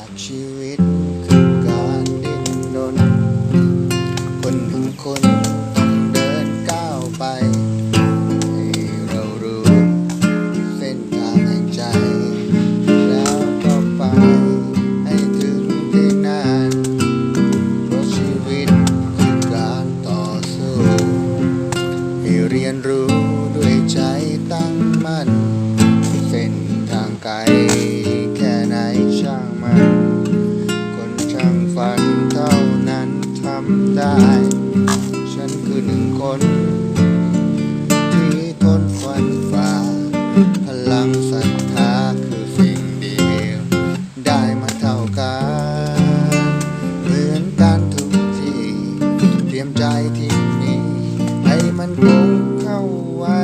ากชีวิต ได้ ฉันคือหนึ่งคน ที่ทนฝันฝ่า พลังศรัทธาคือสิ่งเดียวได้มาเท่ากัน เหมือนกันทุกทีเตรียมใจที่มีให้มันคงเข้าไว้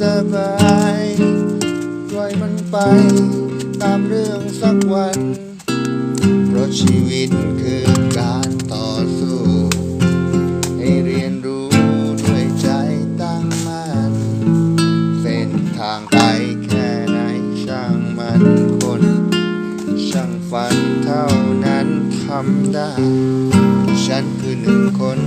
สบายปล่อยมันไป ตามเรื่องสักวัน เพราะชีวิตคือการต่อสู้ ให้เรียนรู้ด้วยใจตั้งมั่นเส้นทางไปแค่ไหนช่างมันคน ช่างฝันเท่านั้นทำได้ ฉันคือหนึ่งคน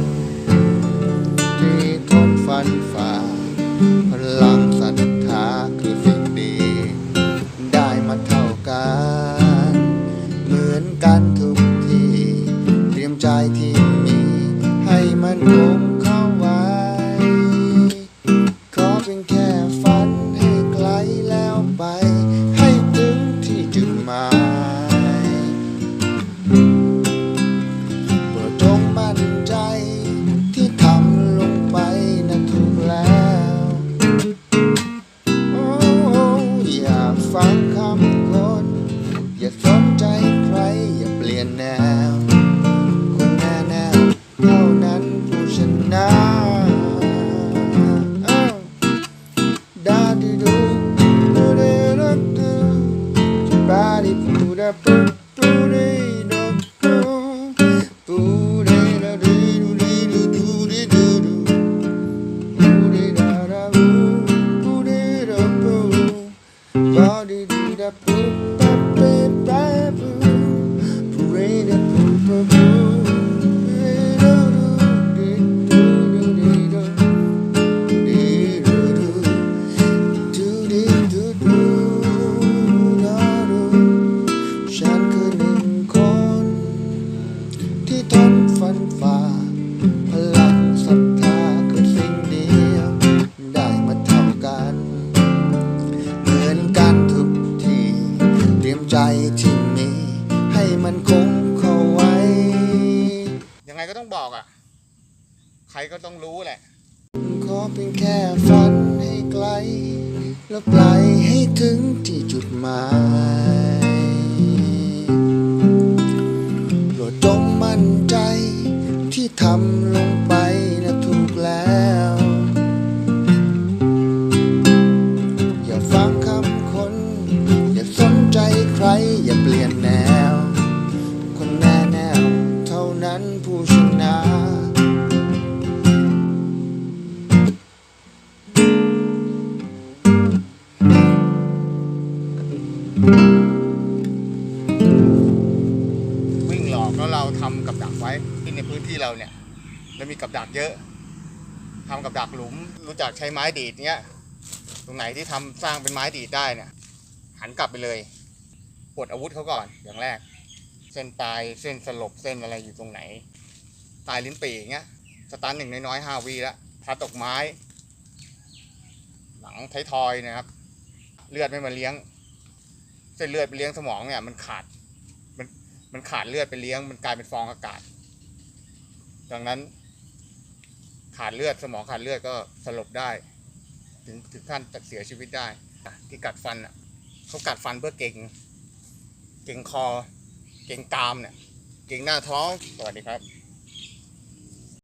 ฟังคำคน อย่าสนใจใคร อย่าเปลี่ยนแนว คนแน่แนวเท่านั้นผู้ชนะดาดิดูดูเดรักดูบาดิปูดาปูปูเดดักดูปูเดด ฉั มันคงเข้าไว้ ยังไงก็ต้องบอกอะ ใครก็ต้องรู้แหละ ขอเพียงแค่ฝันให้ไกล แล้วไกลให้ถึงที่จุดหมายโปรดจงมั่นใจที่ทำลง นั้นผู้ชนะวิ่งหลอกแล้วเราทำกับดักไว้ที่ในพื้นที่เราเนี่ยแล้วมีกับดักเยอะทำกับดักหลุม รู้จักใช้ไม้ดีดเนี้ยตรงไหนที่ทำสร้างเป็นไม้ดีดได้เนี่ยหันกลับไปเลยปลดอาวุธเขาก่อนอย่างแรก เส้นตายเส้นสลบเส้นอะไรอยู่ตรงไหน ตายลิ้นปี่อย่างเงี้ยสตาร์ทหนึ่งน้อยๆห้าวีแล้วพาตกไม้ หลังไททอยนะครับ เลือดไม่มาเลี้ยง เส้นเลือดไปเลี้ยงสมองเนี่ยมันขาดมันมันขาดเลือดไปเลี้ยง มันกลายเป็นฟองอากาศ ดังนั้น ขาดเลือดสมองขาดเลือดก็สลบได้ ถึงถึงขั้นเสียชีวิตได้ ที่กัดฟันอะเขากัดฟันเพื่อเก่ง เก่งคอ เก่งกามเนี่ย เก่งหน้าท้อง สวัสดีครับ